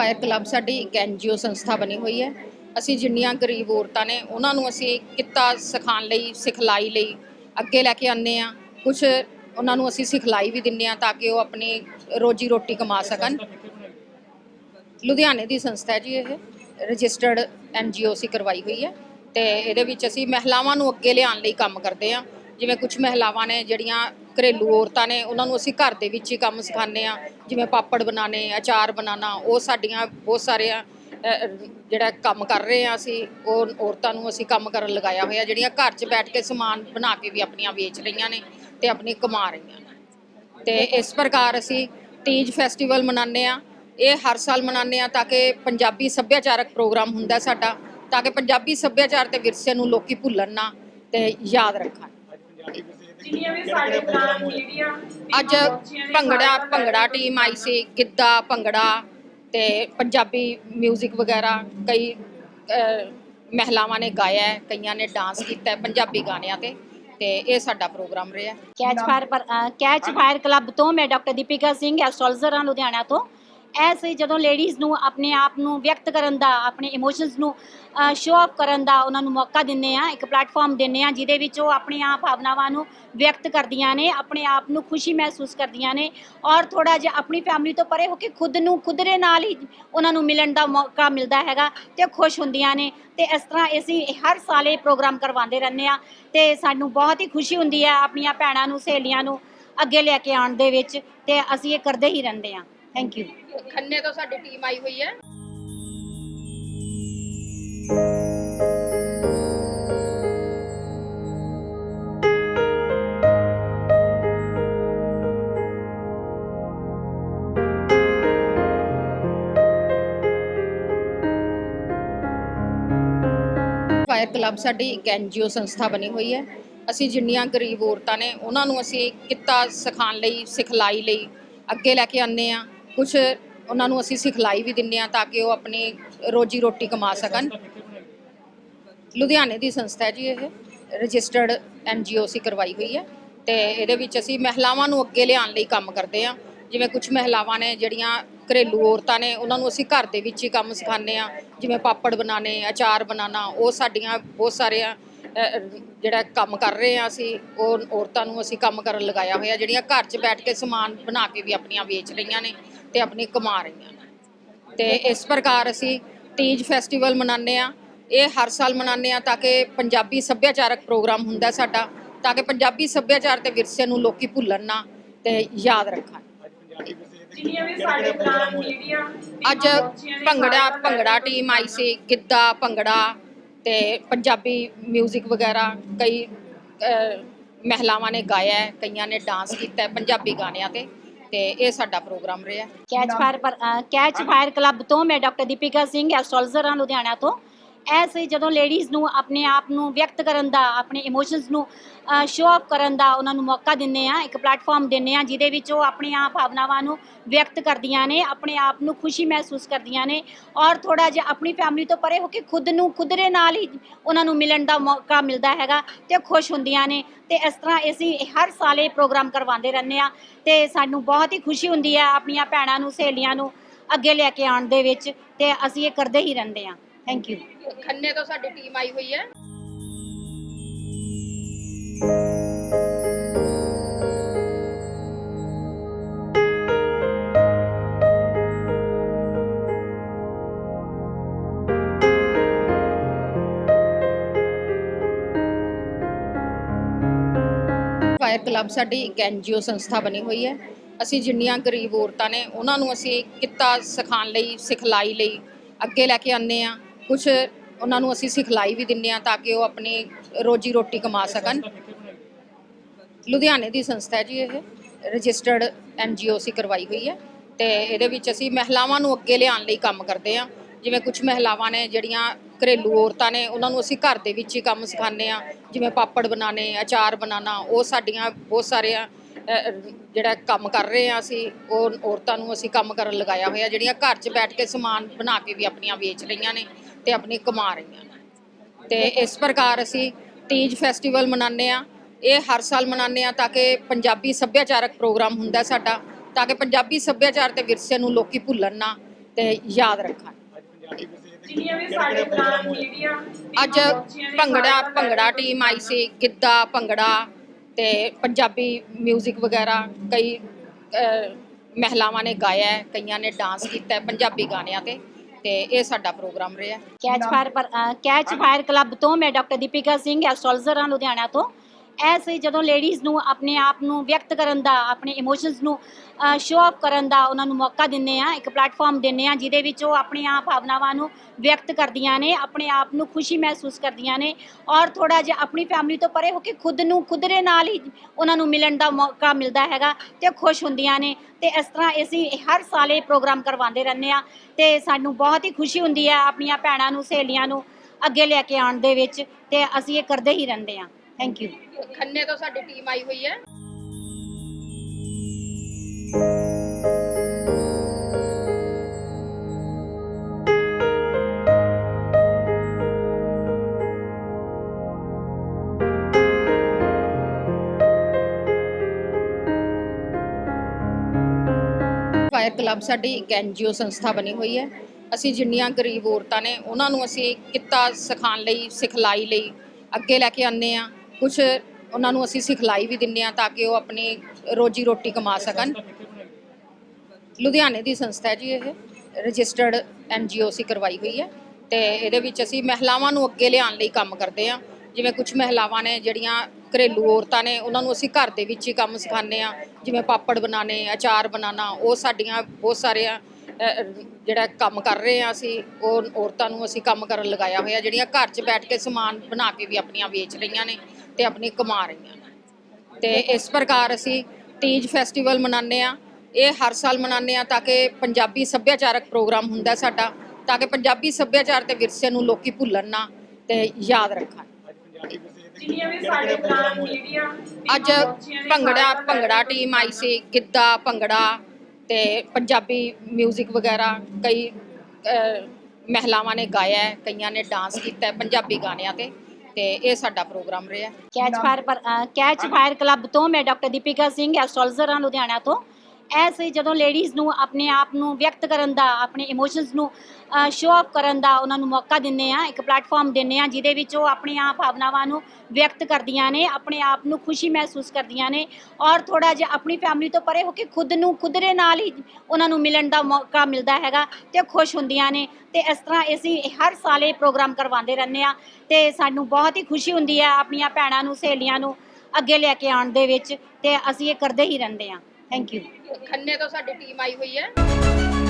Fire club ਸਾਡੀ ਇੱਕ NGO ਸੰਸਥਾ ਬਣੀ ਹੋਈ ਹੈ। ਅਸੀਂ ਜਿੰਨੀਆਂ ਗਰੀਬ ਔਰਤਾਂ ਨੇ, ਉਹਨਾਂ ਨੂੰ ਅਸੀਂ ਕਿੱਤਾ ਸਿਖਾਉਣ ਲਈ, ਸਿਖਲਾਈ ਲਈ ਅੱਗੇ ਲੈ ਕੇ ਆਉਂਦੇ ਆ ਕੁਝ ਉਹਨਾਂ ਨੂੰ ਅਸੀਂ ਸਿਖਲਾਈ ਵੀ ਦਿੰਦੇ ਆ ਤਾਂ ਕਿ ਉਹ ਆਪਣੀ ਰੋਜੀ ਰੋਟੀ ਕਮਾ ਸਕਣ। ਲੁਧਿਆਣੇ ਦੀ ਸੰਸਥਾ ਹੈ ਜੀ ਇਹ। ਰਜਿਸਟਰਡ ਐਨਜੀਓ ਅਸੀਂ ਕਰਵਾਈ ਹੋਈ ਹੈ ਤੇ ਇਹਦੇ ਵਿੱਚ ਅਸੀਂ ਮਹਿਲਾਵਾਂ ਨੂੰ ਅੱਗੇ ਲਿਆਉਣ ਲਈ ਕੰਮ ਕਰਦੇ ਆ ਜਿਵੇਂ ਕੁਝ ਮਹਿਲਾਵਾਂ ਨੇ ਜਿਹੜੀਆਂ ਘਰੇਲੂ ਔਰਤਾਂ ਨੇ ਉਹਨਾਂ ਨੂੰ ਅਸੀਂ ਘਰ ਦੇ ਵਿੱਚ ਹੀ ਕੰਮ ਸਿਖਾਉਂਦੇ ਆ ਜਿਵੇਂ ਪਾਪੜ ਬਣਾਉਣੇ, ਅਚਾਰ ਬਣਾਉਣਾ, ਉਹ ਸਾਡੀਆਂ ਬਹੁਤ ਸਾਰੀਆਂ ਜਿਹੜਾ ਕੰਮ ਕਰ ਰਹੇ ਆ ਅਸੀਂ, ਉਹ ਔਰਤਾਂ ਨੂੰ ਅਸੀਂ ਕੰਮ ਕਰਨ ਲਗਾਇਆ ਹੋਇਆ, ਜਿਹੜੀਆਂ ਘਰ 'ਚ ਬੈਠ ਕੇ ਸਮਾਨ ਬਣਾ ਕੇ ਵੀ ਆਪਣੀਆਂ ਵੇਚ ਰਹੀਆਂ ਨੇ ਤੇ ਆਪਣੀ ਕਮਾ ਰਹੀਆਂ ਨੇ। ਤੇ ਇਸ ਪ੍ਰਕਾਰ ਅਸੀਂ ਤੀਜ ਫੈਸਟੀਵਲ ਮਨਾਉਂਦੇ ਆ ਇਹ ਹਰ ਸਾਲ ਮਨਾਉਂਦੇ ਆ ਤਾਂ ਕਿ ਪੰਜਾਬੀ ਸੱਭਿਆਚਾਰਕ ਪ੍ਰੋਗਰਾਮ ਹੁੰਦਾ ਸਾਡਾ, ਤਾਂ ਕਿ ਪੰਜਾਬੀ ਸੱਭਿਆਚਾਰ ਤੇ ਵਿਰਸੇ ਨੂੰ ਲੋਕੀ ਭੁੱਲਣ ਨਾ ਤੇ ਯਾਦ ਰੱਖਣ। ਜਿੰਨੀਆਂ ਵੀ ਸਾਡੇ ਪਲਾਨ ਮੀਡੀਆ ਅੱਜ ਭੰਗੜਾ ਭੰਗੜਾ ਟੀਮ ਆਈ ਸੀ ਗਿੱਧਾ ਭੰਗੜਾ ਤੇ ਪੰਜਾਬੀ 뮤직 ਵਗੈਰਾ ਕਈ ਮਹਿਲਾਵਾਂ ਨੇ ਗਾਇਆ ਹੈ, ਕਈਆਂ ਨੇ ਡਾਂਸ ਕੀਤਾ ਹੈ ਪੰਜਾਬੀ ਗਾਣਿਆਂ ਤੇ ਤੇ ਇਹ ਸਾਡਾ ਪ੍ਰੋਗਰਾਮ ਰਿਹਾ catch fire catch fire club ਤੋਂ ਮੈਂ ਡਾਕਟਰ ਦੀਪਿਕਾ ਸਿੰਘ ਐਸਟ੍ਰੋਲਜਰ ਹਾਂ ਲੁਧਿਆਣਾ ਤੋਂ। ਐਸੇ ਜਦੋਂ ਲੇਡੀਜ਼ ਨੂੰ ਆਪਣੇ ਆਪ ਨੂੰ ਵਿਅਕਤ ਕਰਨ ਦਾ, ਆਪਣੇ ਇਮੋਸ਼ਨਸ ਨੂੰ ਸ਼ੋਅ ਆਫ ਕਰਨ ਦਾ ਉਹਨਾਂ ਨੂੰ ਮੌਕਾ ਦਿੰਦੇ ਆ ਇੱਕ ਪਲੇਟਫਾਰਮ ਦਿੰਦੇ ਆ ਜਿਹਦੇ ਵਿੱਚ ਉਹ ਆਪਣੀਆਂ ਭਾਵਨਾਵਾਂ ਨੂੰ ਵਿਅਕਤ ਕਰਦੀਆਂ ਨੇ, ਆਪਣੇ ਆਪ ਨੂੰ ਖੁਸ਼ੀ ਮਹਿਸੂਸ ਕਰਦੀਆਂ ਨੇ ਔਰ ਥੋੜਾ ਜਿਹਾ ਆਪਣੀ ਫੈਮਿਲੀ ਤੋਂ ਪਰੇ ਹੋ ਕੇ ਖੁਦ ਨੂੰ ਖੁਦ ਦੇ ਨਾਲ ਹੀ ਉਹਨਾਂ ਨੂੰ ਮਿਲਣ ਦਾ ਮੌਕਾ ਮਿਲਦਾ ਹੈਗਾ ਤੇ ਖੁਸ਼ ਹੁੰਦੀਆਂ ਨੇ ਤੇ ਇਸ ਤਰ੍ਹਾਂ ਅਸੀਂ ਹਰ ਸਾਲ ਇਹ ਪ੍ਰੋਗਰਾਮ ਕਰਵਾਉਂਦੇ ਰਹਿੰਦੇ ਆ ਤੇ ਸਾਨੂੰ ਬਹੁਤ ਹੀ ਖੁਸ਼ੀ ਹੁੰਦੀ ਹੈ ਆਪਣੀਆਂ ਭੈਣਾਂ ਨੂੰ, ਸਹੇਲੀਆਂ ਨੂੰ ਅੱਗੇ ਲੈ ਕੇ ਆਉਣ ਦੇ ਵਿੱਚ ਤੇ ਅਸੀਂ ਇਹ ਕਰਦੇ ਹੀ ਰਹਿੰਦੇ ਆ ਥੈਂਕ ਯੂ ਖੰਨੇ ਤੋਂ ਸਾਡੀ ਟੀਮ ਆਈ ਹੋਈ ਹੈ। ਫਾਇਰ ਕਲੱਬ ਸਾਡੀ ਇੱਕ ਐਨਜੀਓ ਸੰਸਥਾ ਬਣੀ ਹੋਈ ਹੈ। ਅਸੀਂ ਜਿੰਨੀਆਂ ਗਰੀਬ ਔਰਤਾਂ ਨੇ, ਉਹਨਾਂ ਨੂੰ ਅਸੀਂ ਕਿੱਤਾ ਸਿਖਾਉਣ ਲਈ, ਸਿਖਲਾਈ ਲਈ ਅੱਗੇ ਲੈ ਕੇ ਆਉਂਦੇ ਆ ਕੁਝ ਉਹਨਾਂ ਨੂੰ ਅਸੀਂ ਸਿਖਲਾਈ ਵੀ ਦਿੰਦੇ ਆ ਤਾਂ ਕਿ ਉਹ ਆਪਣੀ ਰੋਜੀ ਰੋਟੀ ਕਮਾ ਸਕਣ। ਲੁਧਿਆਣੇ ਦੀ ਸੰਸਥਾ ਹੈ ਜੀ ਇਹ। ਰਜਿਸਟਰਡ ਐਨਜੀਓ ਅਸੀਂ ਕਰਵਾਈ ਹੋਈ ਹੈ ਤੇ ਇਹਦੇ ਵਿੱਚ ਅਸੀਂ ਮਹਿਲਾਵਾਂ ਨੂੰ ਅੱਗੇ ਲਿਆਉਣ ਲਈ ਕੰਮ ਕਰਦੇ ਆ ਜਿਵੇਂ ਕੁਝ ਮਹਿਲਾਵਾਂ ਨੇ ਜਿਹੜੀਆਂ ਘਰੇਲੂ ਔਰਤਾਂ ਨੇ, ਉਹਨਾਂ ਨੂੰ ਅਸੀਂ ਘਰ ਦੇ ਵਿੱਚ ਹੀ ਕੰਮ ਸਿਖਾਉਂਦੇ ਆ ਜਿਵੇਂ ਪਾਪੜ ਬਣਾਉਣੇ, ਅਚਾਰ ਬਣਾਉਣਾ, ਉਹ ਸਾਡੀਆਂ ਬਹੁਤ ਸਾਰੀਆਂ ਜਿਹੜਾ ਕੰਮ ਕਰ ਰਹੇ ਆ ਅਸੀਂ, ਉਹ ਔਰਤਾਂ ਨੂੰ ਅਸੀਂ ਕੰਮ ਕਰਨ ਲਗਾਇਆ ਹੋਇਆ, ਜਿਹੜੀਆਂ ਘਰ 'ਚ ਬੈਠ ਕੇ ਸਮਾਨ ਬਣਾ ਕੇ ਵੀ ਆਪਣੀਆਂ ਵੇਚ ਰਹੀਆਂ ਨੇ। ਤੇ ਆਪਣੀ ਕਮਾ ਰਹੀਆਂ ਨੇ। ਤੇ ਇਸ ਪ੍ਰਕਾਰ ਅਸੀਂ ਤੀਜ ਫੈਸਟੀਵਲ ਮਨਾਉਂਦੇ ਆ ਇਹ ਹਰ ਸਾਲ ਮਨਾਉਂਦੇ ਆ ਤਾਂ ਕਿ ਪੰਜਾਬੀ ਸੱਭਿਆਚਾਰਕ ਪ੍ਰੋਗਰਾਮ ਹੁੰਦਾ ਸਾਡਾ ਤਾਂ ਕਿ ਪੰਜਾਬੀ ਸੱਭਿਆਚਾਰ ਤੇ ਵਿਰਸੇ ਨੂੰ ਲੋਕੀ ਭੁੱਲਣ ਨਾ ਤੇ ਯਾਦ ਰੱਖਣ। ਅੱਜ ਭੰਗੜਾ ਭੰਗੜਾ ਟੀਮ ਆਈ ਸੀ ਗਿੱਧਾ ਭੰਗੜਾ ਤੇ ਪੰਜਾਬੀ 뮤직 ਵਗੈਰਾ ਕਈ ਮਹਿਲਾਵਾਂ ਨੇ ਗਾਇਆ ਹੈ, ਕਈਆਂ ਨੇ ਡਾਂਸ ਕੀਤਾ ਪੰਜਾਬੀ ਗਾਣਿਆਂ ਤੇ। ਤੇ ਇਹ ਸਾਡਾ ਪ੍ਰੋਗਰਾਮ ਰਿਹਾ। ਕੈਚ ਫਾਇਰ ਪਰ ਕੈਚ ਫਾਇਰ ਕਲੱਬ ਤੋਂ ਮੈਂ ਡਾਕਟਰ ਦੀਪਿਕਾ ਸਿੰਘ, ਐਸਟ੍ਰੋਲਜਰ ਹਾਂ ਲੁਧਿਆਣਾ ਤੋਂ। ਐਸੇ ਜਦੋਂ ਲੇਡੀਜ਼ ਨੂੰ ਆਪਣੇ ਆਪ ਨੂੰ ਵਿਅਕਤ ਕਰਨ ਦਾ, ਆਪਣੇ ਇਮੋਸ਼ਨਸ ਨੂੰ ਸ਼ੋਅ ਆਫ ਕਰਨ ਦਾ ਉਹਨਾਂ ਨੂੰ ਮੌਕਾ ਦਿੰਦੇ ਆ ਇੱਕ ਪਲੇਟਫਾਰਮ ਦਿੰਦੇ ਆ ਜਿਹਦੇ ਵਿੱਚ ਉਹ ਆਪਣੀਆਂ ਭਾਵਨਾਵਾਂ ਨੂੰ ਵਿਅਕਤ ਕਰਦੀਆਂ ਨੇ, ਆਪਣੇ ਆਪ ਨੂੰ ਖੁਸ਼ੀ ਮਹਿਸੂਸ ਕਰਦੀਆਂ ਨੇ ਔਰ ਥੋੜਾ ਜਿਹਾ ਆਪਣੀ ਫੈਮਿਲੀ ਤੋਂ ਪਰੇ ਹੋ ਕੇ ਖੁਦ ਨੂੰ ਖੁਦ ਦੇ ਨਾਲ ਹੀ ਉਹਨਾਂ ਨੂੰ ਮਿਲਣ ਦਾ ਮੌਕਾ ਮਿਲਦਾ ਹੈਗਾ ਤੇ ਖੁਸ਼ ਹੁੰਦੀਆਂ ਨੇ ਤੇ ਇਸ ਤਰ੍ਹਾਂ ਅਸੀਂ ਹਰ ਸਾਲ ਇਹ ਪ੍ਰੋਗਰਾਮ ਕਰਵਾਉਂਦੇ ਰਹਿੰਦੇ ਆ ਤੇ ਸਾਨੂੰ ਬਹੁਤ ਹੀ ਖੁਸ਼ੀ ਹੁੰਦੀ ਹੈ ਆਪਣੀਆਂ ਭੈਣਾਂ ਨੂੰ, ਸਹੇਲੀਆਂ ਨੂੰ ਅੱਗੇ ਲੈ ਕੇ ਆਉਣ ਦੇ ਵਿੱਚ ਤੇ ਅਸੀਂ ਇਹ ਕਰਦੇ ਹੀ ਰਹਿੰਦੇ ਆ ਥੈਂਕ ਯੂ ਖੰਨੇ ਤੋਂ ਸਾਡੀ ਟੀਮ ਆਈ ਹੋਈ ਹੈ। ਫਾਇਰ ਕਲੱਬ ਸਾਡੀ ਇੱਕ ਐਨਜੀਓ ਸੰਸਥਾ ਬਣੀ ਹੋਈ ਹੈ। ਅਸੀਂ ਜਿੰਨੀਆਂ ਗਰੀਬ ਔਰਤਾਂ ਨੇ, ਉਹਨਾਂ ਨੂੰ ਅਸੀਂ ਕਿੱਤਾ ਸਿਖਾਉਣ ਲਈ, ਸਿਖਲਾਈ ਲਈ ਅੱਗੇ ਲੈ ਕੇ ਆਉਂਦੇ ਆ ਕੁਝ ਉਹਨਾਂ ਨੂੰ ਅਸੀਂ ਸਿਖਲਾਈ ਵੀ ਦਿੰਦੇ ਆ ਤਾਂ ਕਿ ਉਹ ਆਪਣੀ ਰੋਜੀ ਰੋਟੀ ਕਮਾ ਸਕਣ। ਲੁਧਿਆਣੇ ਦੀ ਸੰਸਥਾ ਹੈ ਜੀ ਇਹ, ਰਜਿਸਟਰਡ ਐਨਜੀਓ ਅਸੀਂ ਕਰਵਾਈ ਹੋਈ ਹੈ ਤੇ ਇਹਦੇ ਵਿੱਚ ਅਸੀਂ ਮਹਿਲਾਵਾਂ ਨੂੰ ਅੱਗੇ ਲਿਆਉਣ ਲਈ ਕੰਮ ਕਰਦੇ ਆ ਜਿਵੇਂ ਕੁਝ ਮਹਿਲਾਵਾਂ ਨੇ ਜਿਹੜੀਆਂ ਘਰੇਲੂ ਔਰਤਾਂ ਨੇ, ਉਹਨਾਂ ਨੂੰ ਅਸੀਂ ਘਰ ਦੇ ਵਿੱਚ ਹੀ ਕੰਮ ਸਿਖਾਉਂਦੇ ਆ ਜਿਵੇਂ ਪਾਪੜ ਬਣਾਉਣੇ, ਅਚਾਰ ਬਣਾਉਣਾ, ਉਹ ਸਾਡੀਆਂ ਬਹੁਤ ਸਾਰੀਆਂ ਜਿਹੜਾ ਕੰਮ ਕਰ ਰਹੇ ਆ ਅਸੀਂ ਉਹ ਔਰਤਾਂ ਨੂੰ ਅਸੀਂ ਕੰਮ ਕਰਨ ਲਗਾਇਆ ਹੋਇਆ ਜਿਹੜੀਆਂ ਘਰ 'ਚ ਬੈਠ ਕੇ ਸਮਾਨ ਬਣਾ ਕੇ ਵੀ ਆਪਣੀਆਂ ਵੇਚ ਰਹੀਆਂ ਨੇ ਤੇ ਆਪਣੀ ਕਮਾ ਰਹੀਆਂ ਨੇ। ਤੇ ਇਸ ਪ੍ਰਕਾਰ ਅਸੀਂ ਤੀਜ ਫੈਸਟੀਵਲ ਮਨਾਉਂਦੇ ਆ ਇਹ ਹਰ ਸਾਲ ਮਨਾਉਂਦੇ ਆ ਤਾਂ ਕਿ ਪੰਜਾਬੀ ਸੱਭਿਆਚਾਰਕ ਪ੍ਰੋਗਰਾਮ ਹੁੰਦਾ ਸਾਡਾ ਤਾਂ ਕਿ ਪੰਜਾਬੀ ਸੱਭਿਆਚਾਰ ਤੇ ਵਿਰਸੇ ਨੂੰ ਲੋਕੀ ਭੁੱਲਣ ਨਾ ਤੇ ਯਾਦ ਰੱਖਣ। ਅੱਜ ਭੰਗੜਾ ਭੰਗੜਾ ਟੀਮ ਆਈ ਸੀ ਗਿੱਧਾ ਭੰਗੜਾ ਤੇ ਪੰਜਾਬੀ 뮤직 ਵਗੈਰਾ ਕਈ ਮਹਿਲਾਵਾਂ ਨੇ ਗਾਇਆ ਹੈ, ਕਈਆਂ ਨੇ ਡਾਂਸ ਕੀਤਾ ਹੈ ਪੰਜਾਬੀ ਗਾਣਿਆਂ ਤੇ ਤੇ ਇਹ ਸਾਡਾ ਪ੍ਰੋਗਰਾਮ ਰਿਹਾ ਕੈਚ ਫਾਇਰ ਪਰ ਕੈਚ ਫਾਇਰ ਕਲੱਬ ਤੋਂ ਮੈਂ ਡਾਕਟਰ ਦੀਪਿਕਾ ਸਿੰਘ ਐਸਟ੍ਰੋਲੋਜਰ ਹਾਂ ਲੁਧਿਆਣਾ ਤੋਂ। ਐਸੇ ਜਦੋਂ ਲੇਡੀਜ਼ ਨੂੰ ਆਪਣੇ ਆਪ ਨੂੰ ਵਿਅਕਤ ਕਰਨ ਦਾ, ਆਪਣੇ ਇਮੋਸ਼ਨਸ ਨੂੰ ਸ਼ੋਅ ਆਫ ਕਰਨ ਦਾ ਉਹਨਾਂ ਨੂੰ ਮੌਕਾ ਦਿੰਦੇ ਆ ਇੱਕ ਪਲੇਟਫਾਰਮ ਦਿੰਦੇ ਆ ਜਿਹਦੇ ਵਿੱਚ ਉਹ ਆਪਣੀਆਂ ਭਾਵਨਾਵਾਂ ਨੂੰ ਵਿਅਕਤ ਕਰਦੀਆਂ ਨੇ, ਆਪਣੇ ਆਪ ਨੂੰ ਖੁਸ਼ੀ ਮਹਿਸੂਸ ਕਰਦੀਆਂ ਨੇ ਔਰ ਥੋੜਾ ਜਿਹਾ ਆਪਣੀ ਫੈਮਿਲੀ ਤੋਂ ਪਰੇ ਹੋ ਕੇ ਖੁਦ ਨੂੰ, ਖੁਦ ਦੇ ਨਾਲ ਹੀ ਉਹਨਾਂ ਨੂੰ ਮਿਲਣ ਦਾ ਮੌਕਾ ਮਿਲਦਾ ਹੈਗਾ ਤੇ ਖੁਸ਼ ਹੁੰਦੀਆਂ ਨੇ ਤੇ ਇਸ ਤਰ੍ਹਾਂ ਅਸੀਂ ਹਰ ਸਾਲ ਇਹ ਪ੍ਰੋਗਰਾਮ ਕਰਵਾਉਂਦੇ ਰਹਿੰਦੇ ਆ ਤੇ ਸਾਨੂੰ ਬਹੁਤ ਹੀ ਖੁਸ਼ੀ ਹੁੰਦੀ ਹੈ ਆਪਣੀਆਂ ਭੈਣਾਂ ਨੂੰ, ਸਹੇਲੀਆਂ ਨੂੰ ਅੱਗੇ ਲੈ ਕੇ ਆਉਣ ਦੇ ਵਿੱਚ ਤੇ ਅਸੀਂ ਇਹ ਕਰਦੇ ਹੀ ਰਹਿੰਦੇ ਆ ਥੈਂਕ ਯੂ ਖੰਨੇ ਤੋਂ ਸਾਡੀ ਟੀਮ ਆਈ ਹੋਈ ਹੈ। ਫਾਇਰ ਕਲੱਬ ਸਾਡੀ ਇੱਕ ਐਨਜੀਓ ਸੰਸਥਾ ਬਣੀ ਹੋਈ ਹੈ। ਅਸੀਂ ਜਿੰਨੀਆਂ ਗਰੀਬ ਔਰਤਾਂ ਨੇ, ਉਹਨਾਂ ਨੂੰ ਅਸੀਂ ਕਿੱਤਾ ਸਿਖਾਉਣ ਲਈ, ਸਿਖਲਾਈ ਲਈ ਅੱਗੇ ਲੈ ਕੇ ਆਉਂਦੇ ਆ ਕੁਝ ਉਹਨਾਂ ਨੂੰ ਅਸੀਂ ਸਿਖਲਾਈ ਵੀ ਦਿੰਦੇ ਆ ਤਾਂ ਕਿ ਉਹ ਆਪਣੀ ਰੋਜੀ ਰੋਟੀ ਕਮਾ ਸਕਣ। ਲੁਧਿਆਣੇ ਦੀ ਸੰਸਥਾ ਹੈ ਜੀ ਇਹ। ਰਜਿਸਟਰਡ ਐਨਜੀਓ ਅਸੀਂ ਕਰਵਾਈ ਹੋਈ ਹੈ ਤੇ ਇਹਦੇ ਵਿੱਚ ਅਸੀਂ ਮਹਿਲਾਵਾਂ ਨੂੰ ਅੱਗੇ ਲਿਆਉਣ ਲਈ ਕੰਮ ਕਰਦੇ ਆ ਜਿਵੇਂ ਕੁਝ ਮਹਿਲਾਵਾਂ ਨੇ ਜਿਹੜੀਆਂ ਘਰੇਲੂ ਔਰਤਾਂ ਨੇ, ਉਹਨਾਂ ਨੂੰ ਅਸੀਂ ਘਰ ਦੇ ਵਿੱਚ ਹੀ ਕੰਮ ਸਿਖਾਉਂਦੇ ਆ ਜਿਵੇਂ ਪਾਪੜ ਬਣਾਉਣੇ, ਅਚਾਰ ਬਣਾਉਣਾ, ਉਹ ਸਾਡੀਆਂ ਬਹੁਤ ਸਾਰੀਆਂ ਜਿਹੜਾ ਕੰਮ ਕਰ ਰਹੇ ਆ ਅਸੀਂ, ਉਹ ਔਰਤਾਂ ਨੂੰ ਅਸੀਂ ਕੰਮ ਕਰਨ ਲਗਾਇਆ ਹੋਇਆ, ਜਿਹੜੀਆਂ ਘਰ 'ਚ ਬੈਠ ਕੇ ਸਮਾਨ ਬਣਾ ਕੇ ਵੀ ਆਪਣੀਆਂ ਵੇਚ ਰਹੀਆਂ ਨੇ। ਤੇ ਆਪਣੀ ਕਮਾ ਰਹੀਆਂ ਨੇ। ਤੇ ਇਸ ਪ੍ਰਕਾਰ ਅਸੀਂ ਤੀਜ ਫੈਸਟੀਵਲ ਮਨਾਉਂਦੇ ਆ ਇਹ ਹਰ ਸਾਲ ਮਨਾਉਂਦੇ ਆ ਤਾਂ ਕਿ ਪੰਜਾਬੀ ਸੱਭਿਆਚਾਰਕ ਪ੍ਰੋਗਰਾਮ ਹੁੰਦਾ ਸਾਡਾ, ਤਾਂ ਕਿ ਪੰਜਾਬੀ ਸੱਭਿਆਚਾਰ ਤੇ ਵਿਰਸੇ ਨੂੰ ਲੋਕੀ ਭੁੱਲਣ ਨਾ ਤੇ ਯਾਦ ਰੱਖਣ। ਅੱਜ ਭੰਗੜਾ ਭੰਗੜਾ ਟੀਮ ਆਈ ਸੀ, ਗਿੱਧਾ, ਭੰਗੜਾ ਤੇ ਪੰਜਾਬੀ 뮤직 ਵਗੈਰਾ, ਕਈ ਮਹਿਲਾਵਾਂ ਨੇ ਗਾਇਆ, ਕਈਆਂ ਨੇ ਡਾਂਸ ਕੀਤਾ, ਪੰਜਾਬੀ ਗਾਣਿਆਂ ਤੇ। ਤੇ ਇਹ ਸਾਡਾ ਪ੍ਰੋਗਰਾਮ ਰਿਹਾ। ਕੈਚ ਫਾਇਰ ਪਰ ਅ, ਕੈਚ ਫਾਇਰ ਕਲੱਬ ਤੋਂ ਮੈਂ ਡਾਕਟਰ ਦੀਪਿਕਾ ਸਿੰਘ ਐਸਟ੍ਰੋਲੋਜਰ ਹਾਂ ਲੁਧਿਆਣਾ ਤੋਂ। ਐਸੇ ਜਦੋਂ ਲੇਡੀਜ਼ ਨੂੰ ਆਪਣੇ ਆਪ ਨੂੰ ਵਿਅਕਤ ਕਰਨ ਦਾ, ਆਪਣੇ ਇਮੋਸ਼ਨਸ ਨੂੰ ਸ਼ੋਅ ਆਫ ਕਰਨ ਦਾ ਉਹਨਾਂ ਨੂੰ ਮੌਕਾ ਦਿੰਦੇ ਆ ਇੱਕ ਪਲੇਟਫਾਰਮ ਦਿੰਦੇ ਆ ਜਿਹਦੇ ਵਿੱਚ ਉਹ ਆਪਣੀਆਂ ਭਾਵਨਾਵਾਂ ਨੂੰ ਵਿਅਕਤ ਕਰਦੀਆਂ ਨੇ, ਆਪਣੇ ਆਪ ਨੂੰ ਖੁਸ਼ੀ ਮਹਿਸੂਸ ਕਰਦੀਆਂ ਨੇ ਔਰ ਥੋੜਾ ਜਿਹਾ ਆਪਣੀ ਫੈਮਿਲੀ ਤੋਂ ਪਰੇ ਹੋ ਕੇ ਖੁਦ ਨੂੰ, ਖੁਦ ਦੇ ਨਾਲ ਹੀ ਉਹਨਾਂ ਨੂੰ ਮਿਲਣ ਦਾ ਮੌਕਾ ਮਿਲਦਾ ਹੈਗਾ ਤੇ ਖੁਸ਼ ਹੁੰਦੀਆਂ ਨੇ ਤੇ ਇਸ ਤਰ੍ਹਾਂ ਅਸੀਂ ਹਰ ਸਾਲ ਇਹ ਪ੍ਰੋਗਰਾਮ ਕਰਵਾਉਂਦੇ ਰਹਿੰਦੇ ਆ ਤੇ ਸਾਨੂੰ ਬਹੁਤ ਹੀ ਖੁਸ਼ੀ ਹੁੰਦੀ ਹੈ ਆਪਣੀਆਂ ਭੈਣਾਂ ਨੂੰ, ਸਹੇਲੀਆਂ ਨੂੰ ਅੱਗੇ ਲੈ ਕੇ ਆਉਣ ਦੇ ਵਿੱਚ ਤੇ ਅਸੀਂ ਇਹ ਕਰਦੇ ਹੀ ਰਹਿੰਦੇ ਆ ਥੈਂਕ ਯੂ ਖੰਨੇ ਤੋਂ ਸਾਡੀ ਟੀਮ ਆਈ ਹੋਈ ਹੈ।